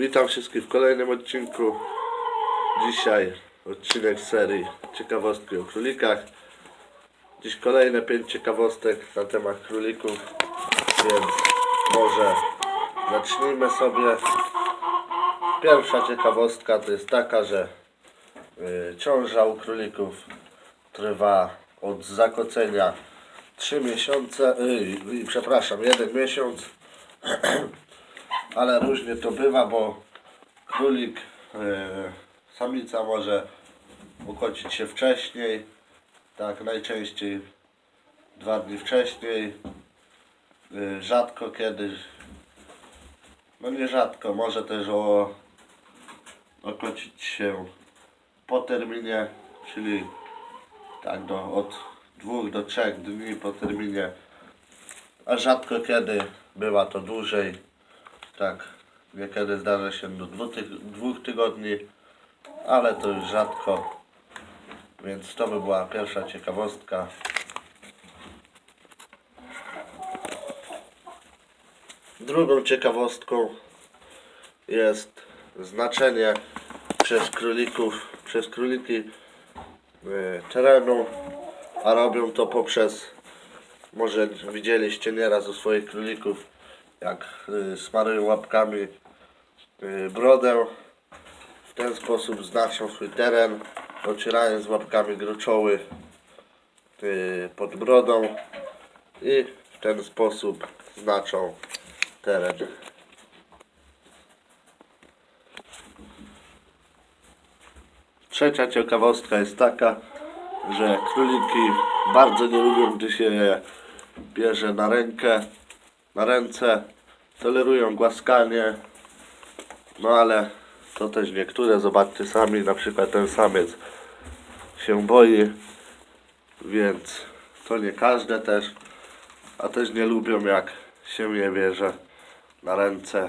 Witam wszystkich w kolejnym odcinku. Dzisiaj odcinek serii Ciekawostki o królikach. Dziś kolejne pięć ciekawostek na temat królików, więc może zacznijmy sobie. Pierwsza ciekawostka to jest taka, że y, ciąża u królików trwa od zakocenia 3 miesiące, y, przepraszam, jeden miesiąc ale różnie to bywa, bo królik, e, samica może ukocić się wcześniej, tak najczęściej dwa dni wcześniej, e, rzadko kiedy, no nie rzadko, może też o, okocić się po terminie, czyli tak do, od dwóch do trzech dni po terminie, a rzadko kiedy bywa to dłużej. Tak, niekiedy zdarza się do dwóch, dwóch tygodni, ale to już rzadko. Więc to by była pierwsza ciekawostka. Drugą ciekawostką jest znaczenie przez królików, przez króliki y, terenu, a robią to poprzez, może widzieliście nieraz u swoich królików, jak y, smarują łapkami y, brodę. W ten sposób znaczą swój teren, ocierając łapkami gruczoły y, pod brodą i w ten sposób znaczą teren. Trzecia ciekawostka jest taka, że króliki bardzo nie lubią, gdy się je bierze na rękę, na ręce, tolerują głaskanie, no ale to też niektóre, zobaczcie sami, na przykład ten samiec się boi, więc to nie każde też, a też nie lubią jak się je bierze na ręce,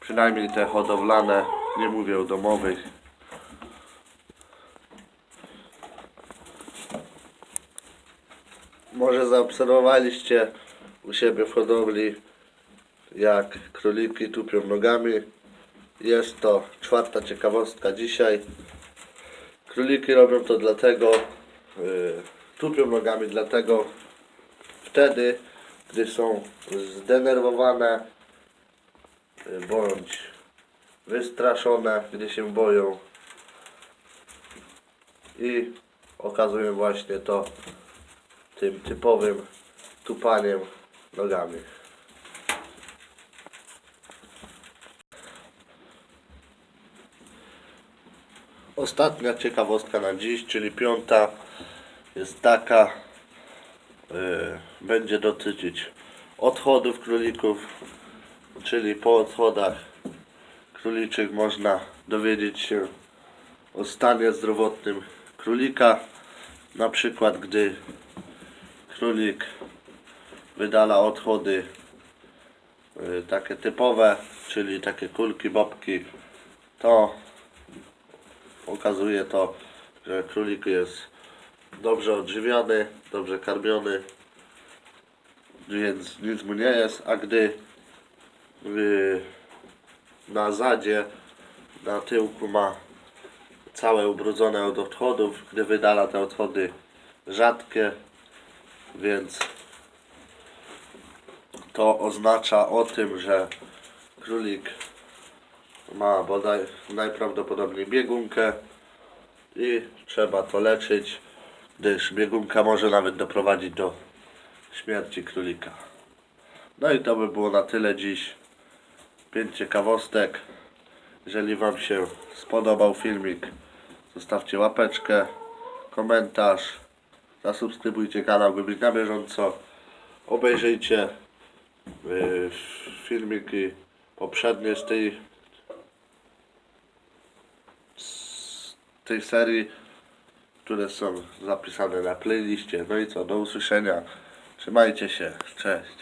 przynajmniej te hodowlane, nie mówię o domowych. Może zaobserwowaliście u siebie w hodowli, jak króliki tupią nogami. Jest to czwarta ciekawostka dzisiaj. Króliki robią to dlatego, yy, tupią nogami dlatego wtedy, gdy są zdenerwowane yy, bądź wystraszone, gdy się boją i okazują właśnie to tym typowym tupaniem nogami. Ostatnia ciekawostka na dziś, czyli piąta, jest taka, yy, będzie dotyczyć odchodów królików, czyli po odchodach króliczych można dowiedzieć się o stanie zdrowotnym królika, na przykład gdy królik wydala odchody y, takie typowe, czyli takie kulki, bobki, to okazuje to, że królik jest dobrze odżywiany, dobrze karmiony, więc nic mu nie jest, a gdy y, na zadzie, na tyłku ma całe ubrudzone od odchodów, gdy wydala te odchody rzadkie, więc to oznacza o tym, że królik ma bodaj najprawdopodobniej biegunkę i trzeba to leczyć, gdyż biegunka może nawet doprowadzić do śmierci królika. No i to by było na tyle dziś. Pięć ciekawostek. Jeżeli Wam się spodobał filmik, zostawcie łapeczkę, komentarz, zasubskrybujcie kanał, by być na bieżąco. Obejrzyjcie y, filmiki poprzednie z tej tej serii, które są zapisane na playliście. No i co, do usłyszenia. Trzymajcie się. Cześć.